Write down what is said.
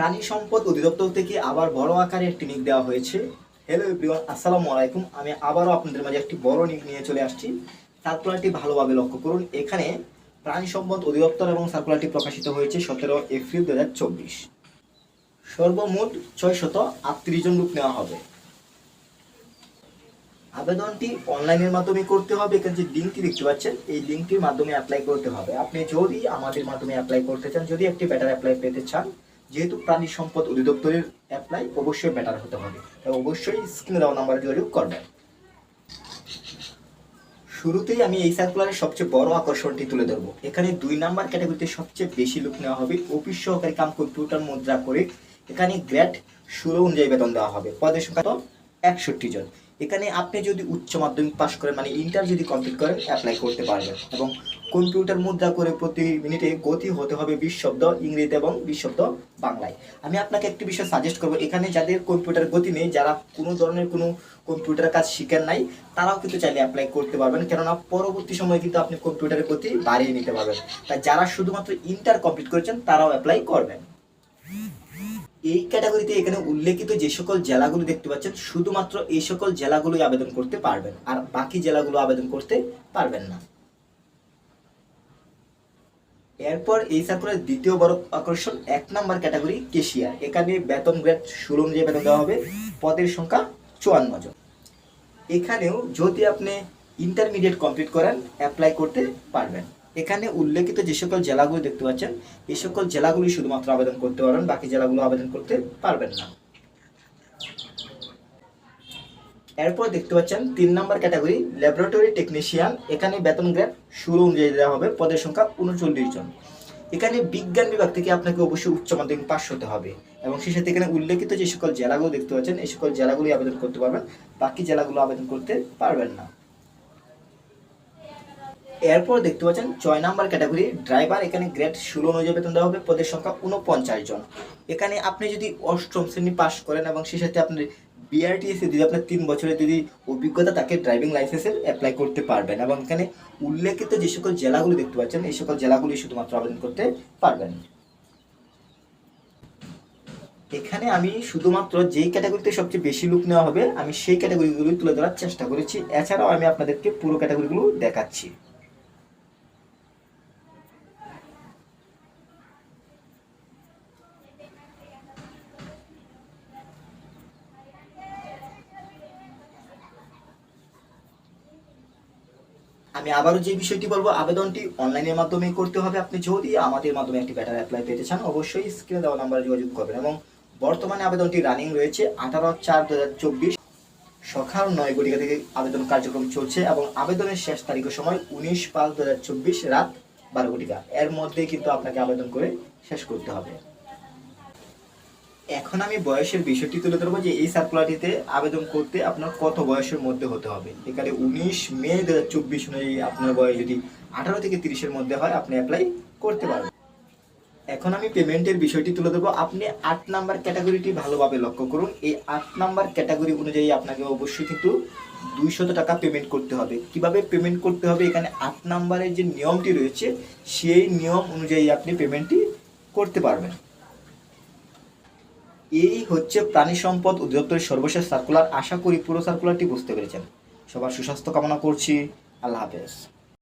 প্রাণী সম্পদ অধিদপ্তর থেকে আবার বড় আকারে একটি নিক দেওয়া হয়েছে। হ্যালো এভরিওয়ান আসসালামু আলাইকুম। আমি আবারও আপনাদের মাঝে একটি বড় নিক নিয়ে চলে আসছি। সার্কুলারটি ভালোভাবে লক্ষ্য করুন। এখানে প্রাণী সম্পদ অধিদপ্তর এবং সার্কুলারটি প্রকাশিত হয়েছে সতেরো এপ্রিল দু হাজার চব্বিশ। সর্বমোট ছয় শত আটত্রিশ জন লোক নেওয়া হবে। আবেদনটি অনলাইনের মাধ্যমে করতে হবে। এখানে যে লিঙ্কটি দেখতে পাচ্ছেন, এই লিঙ্কটির মাধ্যমে অ্যাপ্লাই করতে হবে। আপনি যদি আমাদের মাধ্যমে অ্যাপ্লাই করতে চান, যদি একটি বেটার অ্যাপ্লাই পেতে চান যেহেতু প্রাণী সম্পদ অধিদপ্তরের অ্যাপ্লাই অবশ্যই বেটার হতে হবে। অবশ্যই স্ক্রিনে দেওয়া নাম্বারে যোগাযোগ করবেন। শুরুতেই আমি এই সার্কুলারের সবচেয়ে বড় আকর্ষণটি তুলে ধরবো। এখানে দুই নাম্বার ক্যাটাগরিতে সবচেয়ে বেশি লোক নেওয়া হবে। অফিস সহকারী কাম কম্পিউটার মুদ্রা করে এখানে গ্রেড ষোলো অনুযায়ী বেতন দেওয়া হবে। পদের সংখ্যা একষট্টি জন। এখানে আপনি যদি উচ্চ মাধ্যমিক পাশ করেন মানে ইন্টার যদি কমপ্লিট করেন অ্যাপ্লাই করতে পারবেন এবং কম্পিউটার মুদ্রা করে প্রতি মিনিটে গতি হতে হবে বিশ শব্দ ইংরেজিতে এবং বিশ শব্দ বাংলায়। আমি আপনাকে একটি বিষয় সাজেস্ট করব, এখানে যাদের কম্পিউটার গতি নেই, যারা কোনো ধরনের কোনো কম্পিউটার কাজ শিখেন নাই, তারাও কিন্তু চাইলে অ্যাপ্লাই করতে পারবেন। কেননা পরবর্তী সময়ে কিন্তু আপনি কম্পিউটারের গতি বাড়িয়ে নিতে পারবেন। তাই যারা শুধুমাত্র ইন্টার কমপ্লিট করেছেন, তারাও অ্যাপ্লাই করবেন। এই ক্যাটাগরিতে এখানে উল্লেখিত যে সকল জেলাগুলো দেখতে পাচ্ছেন, শুধুমাত্র এই সকল জেলাগুলোই আবেদন করতে পারবেন, আর বাকি জেলাগুলো আবেদন করতে পারবেন না। এরপর এই সার্কুলার দ্বিতীয় বড় আকর্ষণ, এক নম্বর ক্যাটাগরি কেশিয়ার এখানে বেতন গ্রেড ষোলো অনুযায়ী বেতন দেওয়া হবে, পদের সংখ্যা চুয়ান্ন জন। এখানেও যদি আপনি ইন্টারমিডিয়েট কমপ্লিট করেন অ্যাপ্লাই করতে পারবেন। এখানে উল্লেখিত যে সকল জেলাগুলো দেখতে পাচ্ছেন এই সকল জেলাগুলি শুধুমাত্র আবেদন করতে পারবেন, বাকি জেলাগুলো আবেদন করতে পারবেন না। এরপর দেখতে পাচ্ছেন, তিন নম্বর ক্যাটাগরি, ল্যাবরেটরি টেকনিশিয়ান। এখানে বেতন গ্রেড ষোলো অনুযায়ী দেওয়া হবে, পদের সংখ্যা উনচল্লিশ জন। এখানে বিজ্ঞান বিভাগ থেকে আপনাকে অবশ্যই উচ্চ মাধ্যমিক পাস হতে হবে এবং সেই সাথে এখানে উল্লেখিত যে সকল জেলাগুলো দেখতে পাচ্ছেন এই সকল জেলাগুলি আবেদন করতে পারবেন, বাকি জেলাগুলো আবেদন করতে পারবেন না। এরপর দেখতে পাচ্ছেন ছয় নাম্বার ক্যাটাগরি, ড্রাইভার, এখানে গ্রেড ষোলো অনুযায়ী বেতন দেওয়া হবে, পদের সংখ্যা উনপঞ্চাশ জন। এখানে আপনি যদি অষ্টম শ্রেণি পাস করেন এবং সেই সাথে আপনি বিআরটিএসে যদি আপনার তিন বছরের যদি অভিজ্ঞতা তাকে ড্রাইভিং লাইসেন্সের অ্যাপ্লাই করতে পারবেন এবং এখানে উল্লেখিত যে সকল জেলাগুলি দেখতে পাচ্ছেন, এই সকল জেলাগুলি শুধুমাত্র আবেদন করতে পারবেন। এখানে আমি শুধুমাত্র যেই ক্যাটাগরিতে সবচেয়ে বেশি লুক নেওয়া হবে, আমি সেই ক্যাটাগরিগুলো তুলে ধরার চেষ্টা করেছি। এছাড়াও আমি আপনাদেরকে পুরো ক্যাটাগরিগুলো দেখাচ্ছি। আমি আবারও যে বিষয়টি বলব, আবেদনটি অনলাইনের মাধ্যমে করতে হবে। আপনি যদি আমাদের মাধ্যমে একটি ব্যাটার অ্যাপ্লাই পেতে চান, অবশ্যই স্ক্রিনে দেওয়া নাম্বারে যোগাযোগ করবেন এবং বর্তমানে আবেদনটি রানিং রয়েছে আঠারো চার দু হাজার চব্বিশ সকাল নয় ঘটিকা থেকে আবেদন কার্যক্রম চলছে এবং আবেদনের শেষ তারিখের সময় উনিশ পাঁচ দু হাজার চব্বিশ রাত বারো ঘটিকা এর মধ্যে কিন্তু আপনাকে আবেদন করে শেষ করতে হবে। এখন আমি বয়সের বিষয়টি তুলে ধরবো যে এই সার্কুলারটিতে আবেদন করতে আপনার কত বয়সের মধ্যে হতে হবে। এখানে উনিশ মে দু হাজার চব্বিশ অনুযায়ী আপনার বয়স যদি আঠারো থেকে তিরিশের মধ্যে হয়, আপনি অ্যাপ্লাই করতে পারবেন। এখন আমি পেমেন্টের বিষয়টি তুলে ধরবো। আপনি আট নাম্বার ক্যাটাগরিটি ভালোভাবে লক্ষ্য করুন। এই আট নাম্বার ক্যাটাগরি অনুযায়ী আপনাকে অবশ্যই কিন্তু দুইশত টাকা পেমেন্ট করতে হবে। কীভাবে পেমেন্ট করতে হবে? এখানে আট নাম্বারের যে নিয়মটি রয়েছে, সেই নিয়ম অনুযায়ী আপনি পেমেন্টটি করতে পারবেন। এই হচ্ছে প্রাণী সম্পদ অধিদপ্তরের সর্বশেষ সার্কুলার আশা করি পুরো সার্কুলারটি বুঝতে পেরেছেন। সবার সুস্বাস্থ্য কামনা করছি। আল্লাহ হাফেজ।